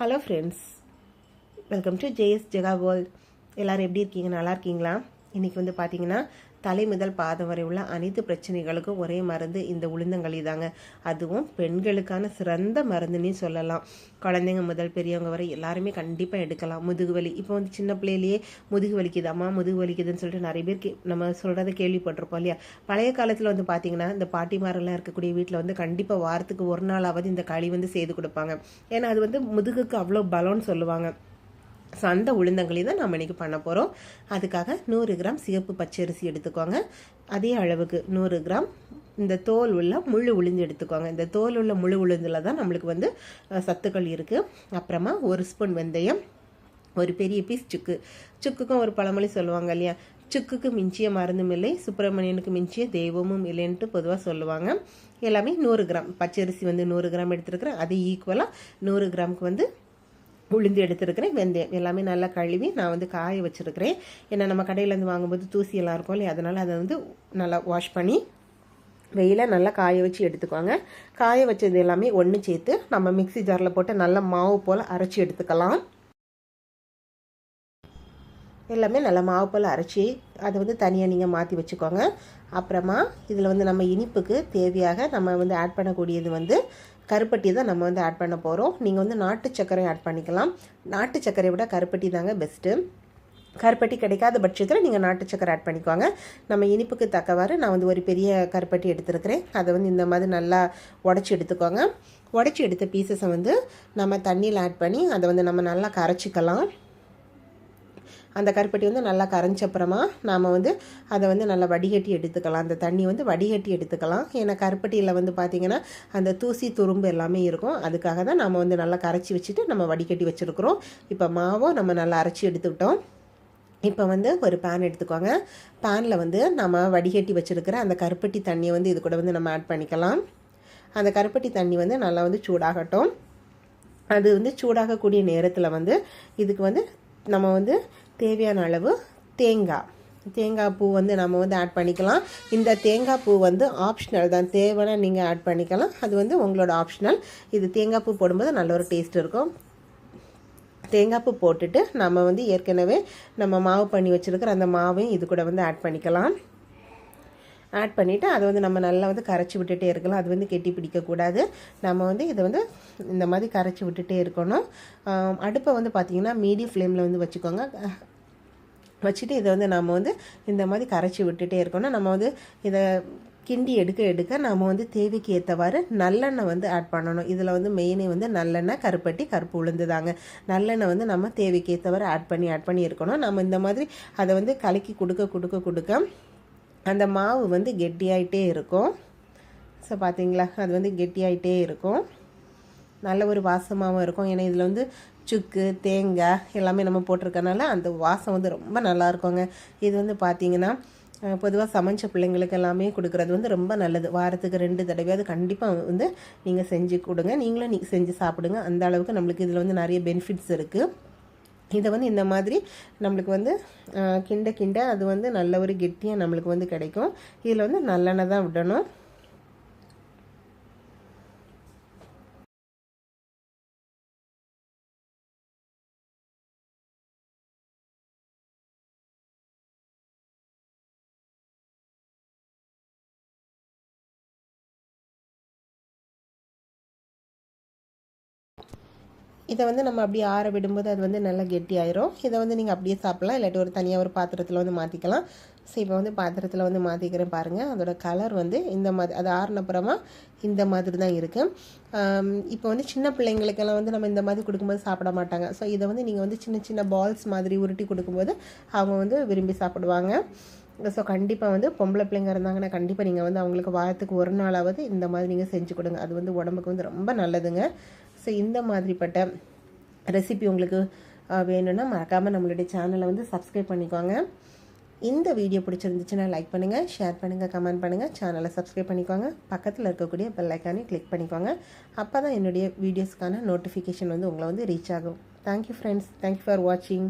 Hello friends welcome to J S Jega world எல்லோரும் எப்படி இருக்கீங்க? நல்லா இருக்கீங்களா? இன்றைக்கி வந்து பார்த்தீங்கன்னா தலை முதல் பாதம் வரை உள்ள அனைத்து பிரச்சனைகளுக்கும் ஒரே மருந்து இந்த உளுந்தங்களி தாங்க. அதுவும் பெண்களுக்கான சிறந்த மருந்துன்னே சொல்லலாம். குழந்தைங்க முதல் பெரியவங்க வரை எல்லாருமே கண்டிப்பாக எடுக்கலாம். முதுகு வலி. இப்போ வந்து சின்ன பிள்ளையிலேயே முதுகு வலிக்குதாம்மா முதுகு வலிக்குதுன்னு சொல்லிட்டு நிறைய பேர் கே நம்ம சொல்கிறத கேள்விப்பட்டிருப்போம் இல்லையா? பழைய காலத்தில் வந்து பார்த்தீங்கன்னா இந்த பாட்டிமாரெல்லாம் இருக்கக்கூடிய வீட்டில் வந்து கண்டிப்பாக வாரத்துக்கு ஒரு நாளாவது இந்த களி வந்து செய்து கொடுப்பாங்க. ஏன்னா அது வந்து முதுகுக்கு அவ்வளோ பலம்னு சொல்லுவாங்க. சந்த உளுந்தங்களையும் உளுந்தங்களி தான் நம்ம இன்றைக்கி பண்ண போகிறோம் அதுக்காக நூறு கிராம் சிகப்பு பச்சரிசி எடுத்துக்கோங்க. அதே அளவுக்கு நூறு கிராம் இந்த தோல் உள்ள முழு உளுந்து எடுத்துக்கோங்க. இந்த தோல் உள்ள முழு உளுந்தில் தான் நம்மளுக்கு வந்து சத்துக்கள் இருக்குது அப்புறமா ஒரு ஸ்பூன் வெந்தயம் ஒரு பெரிய பீஸ் சுக்கு. சுக்குக்கும் ஒரு பழமொழி சொல்லுவாங்க இல்லையா? சுக்குக்கு மிஞ்சிய மருந்தும் இல்லை சுப்பிரமணியனுக்கு மிஞ்சிய தெய்வமும் இல்லைன்ட்டு பொதுவாக சொல்லுவாங்க. எல்லாமே நூறு கிராம். பச்சரிசி வந்து நூறு கிராம் எடுத்துருக்குறேன். அது ஈக்குவலாக நூறு கிராமுக்கு வந்து உளுந்து எடுத்துருக்கிறேன். வெந்தயம் எல்லாமே நல்லா கழுவி நான் வந்து காய வச்சுருக்கிறேன். ஏன்னா நம்ம கடையிலேருந்து வாங்கும்போது தூசி எல்லாம் இருக்கும் இல்லையா? அதனால் அதை வந்து நல்லா வாஷ் பண்ணி வெயில நல்லா காய வச்சு எடுத்துக்கோங்க. காய வச்சது எல்லாமே ஒன்று சேர்த்து நம்ம மிக்ஸி ஜாரில் போட்டு நல்லா மாவு போல் அரைச்சி எடுத்துக்கலாம். எல்லாமே நல்லா மாவு போல் அரைச்சி அதை வந்து தனியாக நீங்கள் மாற்றி வச்சுக்கோங்க. அப்புறமா இதில் வந்து நம்ம இனிப்புக்கு தேவையாக நம்ம வந்து ஆட் பண்ணக்கூடியது வந்து கருப்பட்டி தான் நம்ம வந்து ஆட் பண்ண போகிறோம் நீங்கள் வந்து நாட்டு சர்க்கரை ஆட் பண்ணிக்கலாம். நாட்டு சர்க்கரையை விட கருப்பட்டி தாங்க பெஸ்ட்டு கருப்பட்டி கிடைக்காத பட்சத்தில் நீங்கள் நாட்டு சக்கரை ஆட் பண்ணிக்குவாங்க நம்ம இனிப்புக்கு தக்கவாறு நான் வந்து ஒரு பெரிய கருப்பட்டி எடுத்துருக்கிறேன். அதை வந்து இந்த மாதிரி நல்லா உடச்சி எடுத்துக்கோங்க. உடச்சி எடுத்த பீசஸை வந்து நம்ம தண்ணியில் ஆட் பண்ணி அதை வந்து நம்ம நல்லா கரைச்சிக்கலாம். அந்த கருப்பட்டி வந்து நல்லா கரைஞ்சப்புறமா நாம் வந்து அதை வந்து நல்லா வடிகட்டி எடுத்துக்கலாம். அந்த தண்ணி வந்து வடிகட்டி எடுத்துக்கலாம். ஏன்னா கருப்பட்டியில் வந்து பார்த்திங்கன்னா அந்த தூசி துரும்பு எல்லாமே இருக்கும். அதுக்காக தான் நம்ம வந்து நல்லா கரைச்சி வச்சுட்டு நம்ம வடிகட்டி வச்சுருக்குறோம். இப்போ மாவும் நம்ம நல்லா அரைச்சி எடுத்துக்கிட்டோம். இப்போ வந்து ஒரு பேன் எடுத்துக்கோங்க. பேனில் வந்து நம்ம வடிகட்டி வச்சுருக்கிற அந்த கருப்பட்டி தண்ணியை வந்து இது கூட வந்து நம்ம ஆட் பண்ணிக்கலாம். அந்த கருப்பட்டி தண்ணி வந்து நல்லா வந்து சூடாகட்டும். அது வந்து சூடாகக்கூடிய நேரத்தில் வந்து இதுக்கு வந்து நம்ம வந்து தேவையான அளவு தேங்காய் தேங்காய் பூ வந்து நம்ம வந்து ஆட் பண்ணிக்கலாம். இந்த தேங்காய் பூ வந்து ஆப்ஷனல் தான். தேவைன்னா நீங்கள் ஆட் பண்ணிக்கலாம். அது வந்து உங்களோட ஆப்ஷனல் இது தேங்காய் பூ போடும்போது நல்ல ஒரு டேஸ்ட் இருக்கும். தேங்காய் பூ போட்டுட்டு நம்ம வந்து ஏற்கனவே நம்ம மாவு பண்ணி வச்சுருக்கிற அந்த மாவையும் இது கூட வந்து ஆட் பண்ணிக்கலாம். ஆட் பண்ணிவிட்டு அதை வந்து நம்ம நல்லா வந்து கரைச்சி விட்டுட்டே இருக்கலாம். அது வந்து கெட்டி பிடிக்கக்கூடாது நம்ம வந்து இதை வந்து இந்த மாதிரி கரைச்சி விட்டுட்டே இருக்கணும். அடுப்பை வந்து பார்த்திங்கன்னா மீடியம் ஃப்ளேமில் வந்து வச்சுக்கோங்க. வச்சுட்டு இதை வந்து நம்ம வந்து இந்த மாதிரி கரைச்சி விட்டுட்டே இருக்கணும் நம்ம வந்து இதை கிண்டி எடுக்க எடுக்க நம்ம வந்து தேவைக்கு ஏற்றவாறு நல்லெண்ணெய் வந்து ஆட் பண்ணணும். இதில் வந்து மெயினே வந்து நல்லெண்ணெய் கருப்பட்டி கருப்பு உளுந்து தாங்க நல்லெண்ணெய் வந்து நம்ம தேவைக்கு ஏற்றவாறு ஆட் பண்ணி ஆட் பண்ணி இருக்கணும். நம்ம இந்த மாதிரி அதை வந்து கலக்கி கொடுக்க கொடுக்க கொடுக்க அந்த மாவு வந்து கெட்டியாயிட்டே இருக்கும். ஸோ பார்த்தீங்களா அது வந்து கெட்டியாயிட்டே இருக்கும். நல்ல ஒரு வாசமாகவும் இருக்கும். ஏன்னா இதில் வந்து சுக்கு தேங்காய் எல்லாமே நம்ம போட்டிருக்கனால அந்த வாசம் வந்து ரொம்ப நல்லா இருக்குங்க இது வந்து பார்த்தீங்கன்னா பொதுவாக சமைச்ச பிள்ளைங்களுக்கு எல்லாமே கொடுக்குறது வந்து ரொம்ப நல்லது. வாரத்துக்கு ரெண்டு தடவையாவது கண்டிப்பாக வந்து நீங்கள் செஞ்சு கொடுங்க. நீங்களும் நீ செஞ்சு சாப்பிடுங்க. அந்த அளவுக்கு நம்மளுக்கு இதில் வந்து நிறைய பெனிஃபிட்ஸ் இருக்குது இதை வந்து இந்த மாதிரி நம்மளுக்கு வந்து கிண்ட கிண்ட அது வந்து நல்ல ஒரு கெட்டியாக நம்மளுக்கு வந்து கிடைக்கும். இதில் வந்து நல்லெண்ணெய் தான் விடணும். இதை வந்து நம்ம அப்படியே ஆற விடும்போது அது வந்து நல்லா கெட்டி ஆயிரும் இதை வந்து நீங்கள் அப்படியே சாப்பிட்லாம். இல்லாட்டி ஒரு தனியாக ஒரு பாத்திரத்தில் வந்து மாற்றிக்கலாம் ஸோ இப்போ வந்து பாத்திரத்தில் வந்து மாற்றிக்கிறேன் பாருங்கள் அதோட கலர் வந்து இந்த மாதிரி அது ஆறினப்புறமா இந்த மாதிரி தான் இருக்குது இப்போ வந்து சின்ன பிள்ளைங்களுக்கெல்லாம் வந்து நம்ம இந்த மாதிரி கொடுக்கும்போது சாப்பிட மாட்டாங்க. ஸோ இதை வந்து நீங்கள் வந்து சின்ன சின்ன பால்ஸ் மாதிரி உருட்டி கொடுக்கும்போது அவங்க வந்து விரும்பி சாப்பிடுவாங்க. ஸோ கண்டிப்பாக வந்து பொம்பளை பிள்ளைங்க இருந்தாங்கன்னா கண்டிப்பாக நீங்கள் வந்து அவங்களுக்கு வாரத்துக்கு ஒரு நாளாவது இந்த மாதிரி நீங்கள் செஞ்சு கொடுங்க. அது வந்து உடம்புக்கு வந்து ரொம்ப நல்லதுங்க. ஸோ இந்த மாதிரிப்பட்ட ரெசிபி உங்களுக்கு வேணும்னா மறக்காமல் நம்மளுடைய சேனலை வந்து சப்ஸ்கிரைப் பண்ணிக்கோங்க. இந்த வீடியோ பிடிச்சிருந்துச்சுன்னா லைக் பண்ணுங்கள் ஷேர் பண்ணுங்கள் கமெண்ட் பண்ணுங்கள் சேனலை சப்ஸ்கிரைப் பண்ணிக்கோங்க. பக்கத்தில் இருக்கக்கூடிய பெல் ஐக்கானே கிளிக் பண்ணிக்கோங்க. அப்போ தான் என்னுடைய வீடியோஸ்க்கான நோட்டிஃபிகேஷன் வந்து உங்களை வந்து ரீச் ஆகும். தேங்க்யூ ஃப்ரெண்ட்ஸ் தேங்க்யூ ஃபார் வாட்சிங்